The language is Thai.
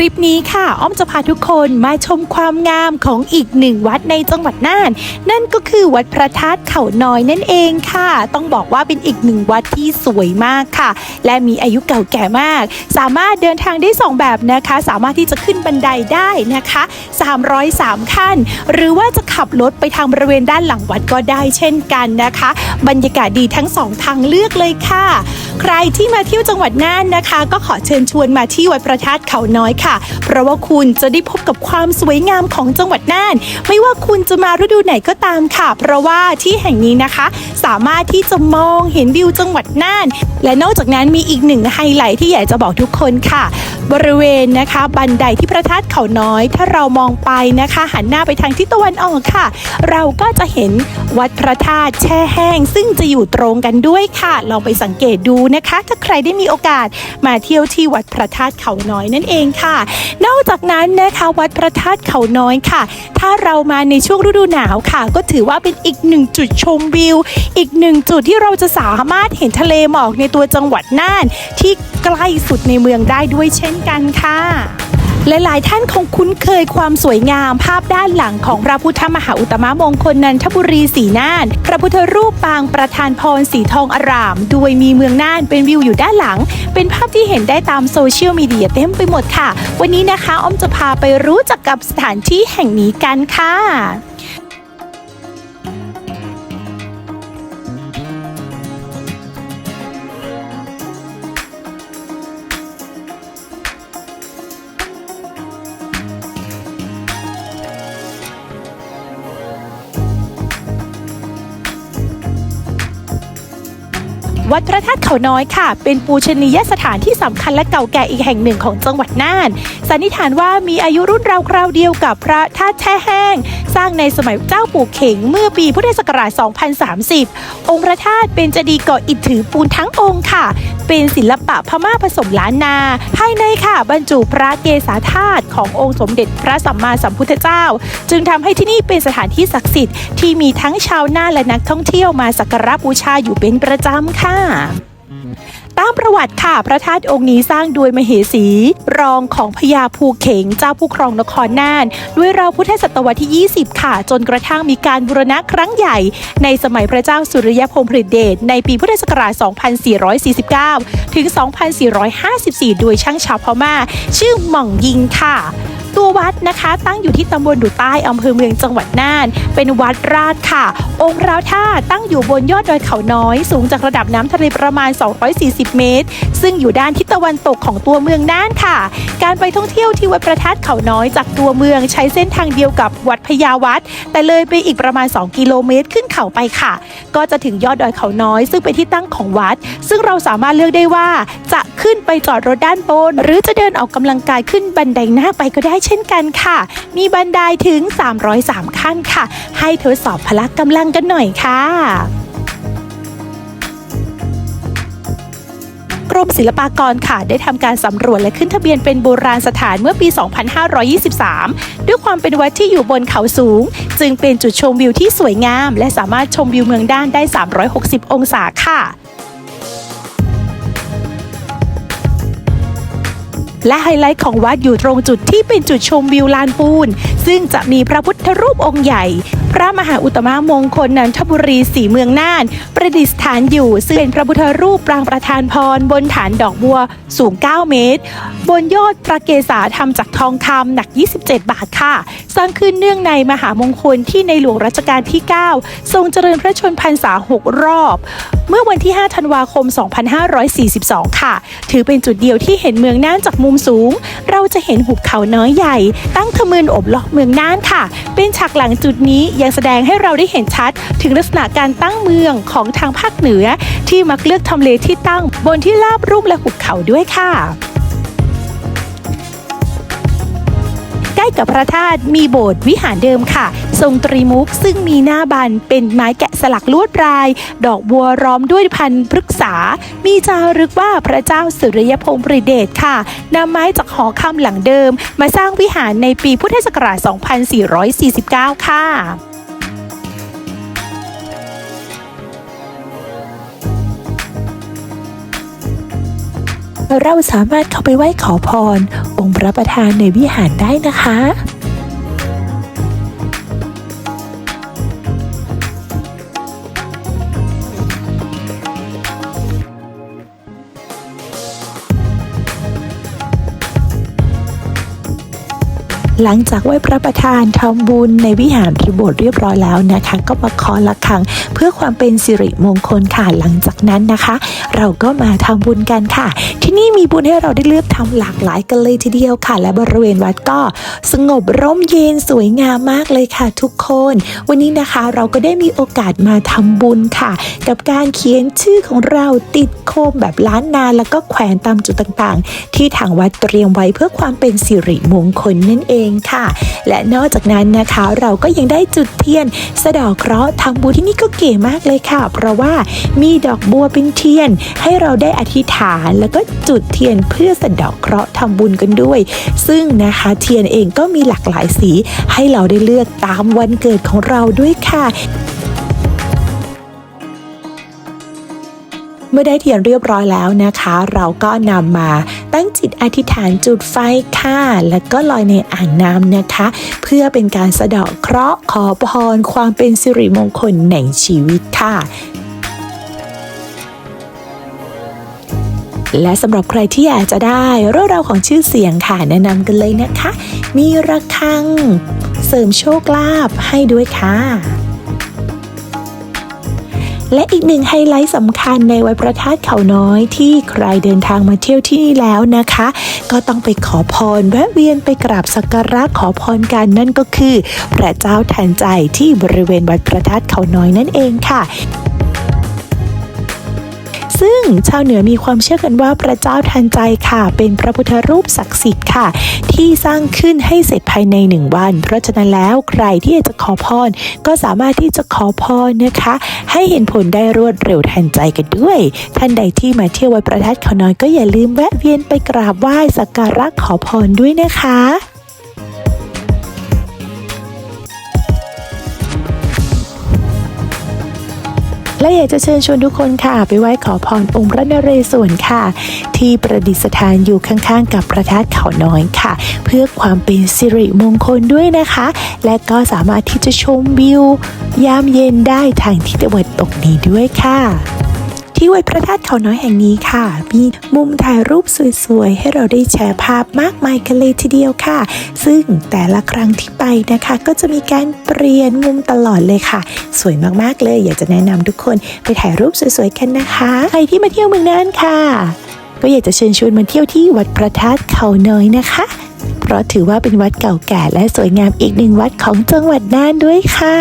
คลิปนี้ค่ะ อ้อมจะพาทุกคนมาชมความงามของอีกหนึ่งวัดในจังหวัดน่าน นั่นก็คือวัดพระธาตุเขาน้อยนั่นเองค่ะ ต้องบอกว่าเป็นอีกหนึ่งวัดที่สวยมากค่ะ และมีอายุเก่าแก่มาก สามารถเดินทางได้สองแบบนะคะ สามารถที่จะขึ้นบันไดได้นะคะ 303 ขั้น หรือว่าจะขับรถไปทางบริเวณด้านหลังวัดก็ได้เช่นกันนะคะ บรรยากาศดีทั้งสองทางเลือกเลยค่ะ ใครที่มาเที่ยวจังหวัดน่านนะคะ ก็ขอเชิญชวนมาที่วัดพระธาตุเขาน้อยค่ะเพราะว่าคุณจะได้พบกับความสวยงามของจังหวัดน่าน ไม่ว่าคุณจะมาฤดูไหนก็ตามค่ะ เพราะว่าที่แห่งนี้นะคะ สามารถที่จะมองเห็นวิวจังหวัดน่าน และนอกจากนั้นมีอีกหนึ่งไฮไลท์ที่อยากจะบอกทุกคนค่ะ บริเวณนะคะ บันไดที่พระธาตุเขาน้อย ถ้าเรามองไปนะคะ หันหน้าไปทางทิศตะวันออกค่ะ เราก็จะเห็นวัดพระธาตุแช่แห้ง ซึ่งจะอยู่ตรงกันด้วยค่ะ ลองไปสังเกตดูนะคะ ถ้าใครได้มีโอกาสมาเที่ยวที่วัดพระธาตุเขาน้อยนั่นเองค่ะ นอกจากนั้นนะคะ วัดพระธาตุเขาน้อยค่ะ ถ้าเรามาในช่วงฤดูหนาวค่ะ ก็ถือว่าเป็นอีกหนึ่งจุดชมวิว อีกหนึ่งจุดที่เราจะสามารถเห็นทะเลหมอกในตัวจังหวัดน่าน ที่ใกล้สุดในเมืองได้ด้วยเช่นกันค่ะหลายๆท่านคงคุ้นเคยความสวยงามภาพด้านหลังของพระพุทธมหาอุตมะมงคลนันทบุรีสีน่าน พระพุทธรูปปางประธานพรสีทองอาราม โดยมีเมืองน่านเป็นวิวอยู่ด้านหลัง เป็นภาพที่เห็นได้ตามโซเชียลมีเดียเต็มไปหมดค่ะ วันนี้นะคะอ้อมจะพาไปรู้จักกับสถานที่แห่งนี้กันค่ะ วัดพระธาตุเขาน้อยค่ะ เป็นปูชนียสถานที่สำคัญและเก่าแก่อีกแห่งหนึ่งของจังหวัดน่าน สันนิษฐานว่ามีอายุรุ่นราวคราวเดียวกับพระธาตุแช่แห้งสร้างในสมัยเจ้าปู่เข็งเมื่อปีพุทธศักราช 2030 องค์พระธาตุเป็นเจดีย์ก่ออิฐถือปูนทั้งองค์ค่ะ เป็นศิลปะพม่าผสมล้านนา ภายในค่ะ บรรจุพระเกศาธาตุขององค์สมเด็จพระสัมมาสัมพุทธเจ้า จึงทำให้ที่นี่เป็นสถานที่ศักดิ์สิทธิ์ที่มีทั้งชาวนาและนักท่องเที่ยวมาสักการะบูชาอยู่เป็นประจำค่ะ ตามประวัติค่ะ พระธาตุองค์นี้สร้างโดยมเหสี รองของพญาภูเข็งเจ้าผู้ครองนครน่าน ด้วยราวพุทธศตวรรษที่ 20 ค่ะ จนกระทั่งมีการบูรณะครั้งใหญ่ ในสมัยพระเจ้าสุริยพงษ์ผลิตเดชในปีพุทธศักราช 2449 ถึง 2454 โดยช่างชาวพม่า ชื่อหม่องยิงค่ะ ตัววัดนะคะตั้งอยู่ที่ตำบลดุใต้อำเภอเมืองจังหวัดน่าน เป็นวัดราชค่ะ องค์พระธาตุตั้งอยู่บนยอดดอยเขาน้อย สูงจากระดับน้ำทะเลประมาณ 240 เมตร ซึ่งอยู่ด้านทิศตะวันตกของตัวเมืองน่านค่ะ การไปท่องเที่ยวที่วัดพระธาตุเขาน้อยจากตัวเมืองใช้เส้นทางเดียวกับวัดพญาวัด แต่เลยไปอีกประมาณ 2 กิโลเมตรขึ้นเขาไปค่ะ ก็จะถึงยอดดอยเขาน้อย ซึ่งเป็นที่ตั้งของวัด ซึ่งเราสามารถเลือกได้ว่า จะขึ้นไปจอดรถด้านบน หรือจะเดินออกกำลังกายขึ้นบันไดหน้าไปก็ได้เช่นกันค่ะ มีบันไดถึง 303 ขั้นค่ะ ให้ทดสอบพละกำลังกันหน่อยค่ะกรมศิลปากรค่ะได้ทำการสำรวจและขึ้นทะเบียนเป็นโบราณสถานเมื่อปี 2523 ด้วยความเป็นวัดที่อยู่บนเขาสูง จึงเป็นจุดชมวิวที่สวยงาม และสามารถชมวิวเมืองด้านได้ 360 องศาค่ะ และไฮไลท์ของวัดอยู่ตรงจุดที่เป็นจุดชมวิวลานปูน ซึ่งจะมีพระพุทธรูปองค์ใหญ่ พระมหาอุตมะมงคลนันทบุรีสีเมืองน่าน ประดิษฐานอยู่ ซึ่งเป็นพระพุทธรูปปรางประธานพร บนฐานดอกบัวสูง 9 เมตร บนยอดพระเกศาทำจากทองคำหนัก 27 บาทค่ะ สร้างขึ้นเนื่องในมหามงคลที่ในหลวงรัชกาลที่ 9 ทรงเจริญพระชนพรรษา 6 รอบ เมื่อวันที่ 5 ธันวาคม 2542 ค่ะ ถือเป็นจุดเดียวที่เห็นเมืองน่านจากมุมสูง เราจะเห็นหุบเขาน้อยใหญ่ ตั้งทะมึนอบล้อมเมืองน่านค่ะ เป็นฉากหลังจุดนี้ยังแสดงให้เราได้เห็นชัด ถึงลักษณะการตั้งเมืองของทางภาคเหนือ ที่มักเลือกทำเลที่ตั้งบนที่ราบรุ่มและหุบเขาด้วยค่ะใกล้กับพระธาตุมีโบสถ์วิหารเดิมค่ะ ทรงตรีมุกซึ่งมีหน้าบันเป็นไม้แกะสลักลวดลาย ดอกบัวล้อมด้วยพันธุ์พฤกษา มีจารึกว่าพระเจ้าสุริยพงษ์ปริเดชค่ะนำไม้จากหอคำหลังเดิม มาสร้างวิหารในปีพุทธศักราช 2449 ค่ะเราสามารถเข้าไปไหว้ขอพร องค์พระประธานในวิหารได้นะคะ หลังจากไหว้พระประธานทำบุญในวิหารรือโบสถ์เรียบร้อยแล้วนะคะ ก็มาเคอละครังเพื่อความเป็นสิริมงคลค่ะหลังจากนั้นนะคะ เราก็มาทำบุญกันค่ะ ที่นี่มีบุญให้เราได้เลือกทำหลากหลายกันเลยทีเดียวค่ะ และบริเวณวัดก็สงบร่มเย็นสวยงามมากเลยค่ะ ทุกคน วันนี้นะคะเราก็ได้มีโอกาสมาทำบุญค่ะ กับการเขียนชื่อของเราติดโคมแบบล้านนาแล้วก็แขวนตามจุดต่างๆ ที่ทางวัดเตรียมไว้เพื่อความเป็นสิริมงคลนั่นเองค่ะ และนอกจากนั้นนะคะเราก็ยังได้จุดเทียน สะเดอกเคราะห์ทำบุญที่นี่ก็เก๋มากเลยค่ะ เพราะว่ามีดอกบัวเป็นเทียน ให้เราได้อธิษฐานแล้วก็จุดเทียนเพื่อสะดอกเคราะห์ทำบุญกันด้วย ซึ่งนะคะเทียนเองก็มีหลากหลายสีให้เราได้เลือกตามวันเกิดของเราด้วยค่ะ เมื่อได้เทียนเรียบร้อยแล้วนะคะ เราก็นำมาตั้งจิตอธิษฐานจุดไฟค่ะ แล้วก็ลอยในอ่างน้ำนะคะ เพื่อเป็นการสะเดาะเคราะห์ขอพรความเป็นสิริมงคลในชีวิตค่ะและสำหรับใครที่อยากจะได้เรื่องราวของชื่อเสียงค่ะแนะนำกันเลยนะคะ มีระฆัง เสริมโชคลาภให้ด้วยค่ะ และอีกหนึ่งไฮไลท์สำคัญในวัดพระธาตุเขาน้อยที่ใครเดินทางมาเที่ยวที่นี่แล้วนะคะ ก็ต้องไปขอพรแวะเวียนไปกราบสักการะขอพรกันนั่นก็คือ พระเจ้าทันใจที่บริเวณวัดพระธาตุเขาน้อยนั่นเองค่ะ ซึ่งชาวเหนือมีความเชื่อกันว่าพระเจ้าทันใจค่ะ เป็นพระพุทธรูปศักดิ์สิทธิ์ค่ะ ที่สร้างขึ้นให้เสร็จภายในหนึ่งวัน เพราะฉะนั้นแล้วใครที่อยากจะขอพรก็สามารถที่จะขอพรนะคะ ให้เห็นผลได้รวดเร็วทันใจกันด้วย ท่านใดที่มาเที่ยววัดพระธาตุเขาน้อยก็อย่าลืมแวะเวียนไปกราบไหว้สักการะขอพรด้วยนะคะ และอยากจะเชิญชวนทุกคนค่ะ ไปไหว้ขอพรองค์พระนเรศวรค่ะ ที่ประดิษฐานอยู่ข้างๆ กับพระธาตุเขาน้อยค่ะ เพื่อความเป็นสิริมงคลด้วยนะคะ และก็สามารถที่จะชมวิวยามเย็นได้ทางทิศตะวันตกนี้ด้วยค่ะ ที่วัดพระธาตุเขาน้อยแห่งนี้ค่ะ มีมุมถ่ายรูปสวยๆ ให้เราได้แชร์ภาพมากมายกันเลยทีเดียวค่ะ ซึ่งแต่ละครั้งที่ไปนะคะ ก็จะมีการเปลี่ยนมุมตลอดเลยค่ะ สวยมากๆเลย อยากจะแนะนำทุกคนไปถ่ายรูปสวยๆกันนะคะ ใครที่มาเที่ยวเมืองน่านค่ะ ก็อยากจะเชิญชวนมาเที่ยวที่วัดพระธาตุเขาน้อยนะคะเพราะถือว่าเป็นวัดเก่าแก่และสวยงามอีกหนึ่งวัดของจังหวัดน่านด้วยค่ะ